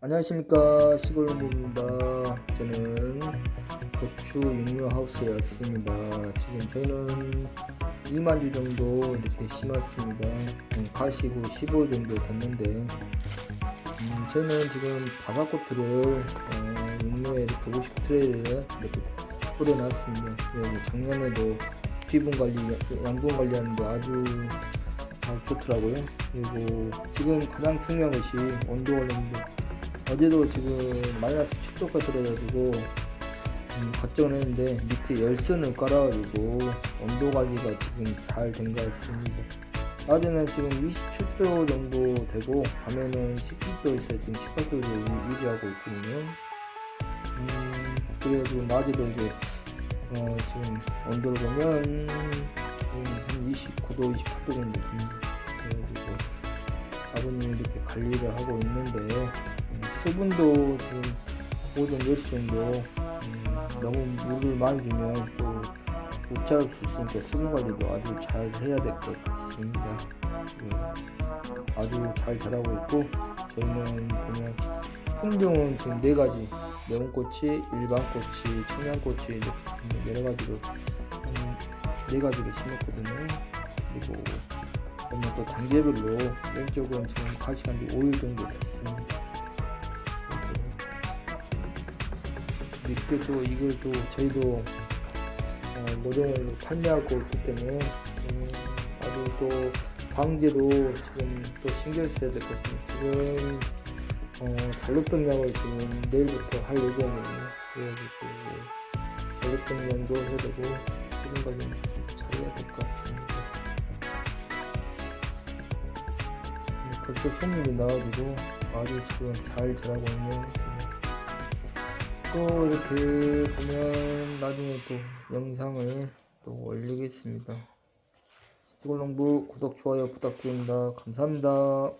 안녕하십니까. 시골농부입니다. 저는 고추 육류 하우스에 왔습니다. 지금 저희는 2만 주 정도 이렇게 심었습니다. 음, 가시고 15일 정도 됐는데 음, 저는 지금 어, 육류에 이렇게 50 트레이를 이렇게 뿌려놨습니다. 그리고 작년에도 비분 관리 양분 관리하는데 아주 아, 좋더라고요. 그리고 지금 가장 중요한 것이 온도 관리인데 어제도 지금 마이너스 7도가 들어가지고 음, 걱정을 했는데 밑에 열선을 깔아가지고 온도 관리가 지금 잘 된 것 같습니다. 낮에는 지금 27도 정도 되고 밤에는 17도에서 지금 18도를 유지하고 있거든요. 음, 그래서 지금 낮에도 이게 어, 지금 온도를 보면 한 29도, 28도 정도 됩니다. 그래가지고 아버님이 이렇게 관리를 하고 있는데 음, 수분도 지금 오전 10시 정도 음, 너무 물을 많이 주면 또못 자랄 수 있으니까 수분 관리도 아주 잘 해야 될 것 같습니다. 그, 아주 잘 자라고 있고 저희는 보면 품종은 지금 네 가지 매운꼬치, 일반꼬치, 청양꼬치 이렇게 여러 가지로 한네 가지를 심었거든요. 그리고 그러면 또 단계별로 왼쪽은 지금 가시간 지 5일 정도 됐습니 이렇게 또또 저희도 어, 노동을 판매하고 있기 때문에 음, 아주 또 방제도 지금 또 신경 써야 될 것 같습니다. 지금 어, 잔류병약을 지금 내일부터 할 예정이에요. 그래가지고 잔류병약도 해야 되고 이런 관련 잘해야 될 것 같습니다. 음, 벌써 손님이 나와가지고 아주 지금 잘 자라고 있는. 또 이렇게 보면 나중에 또 영상을 또 올리겠습니다. 시골농부 구독, 좋아요 부탁드립니다. 감사합니다.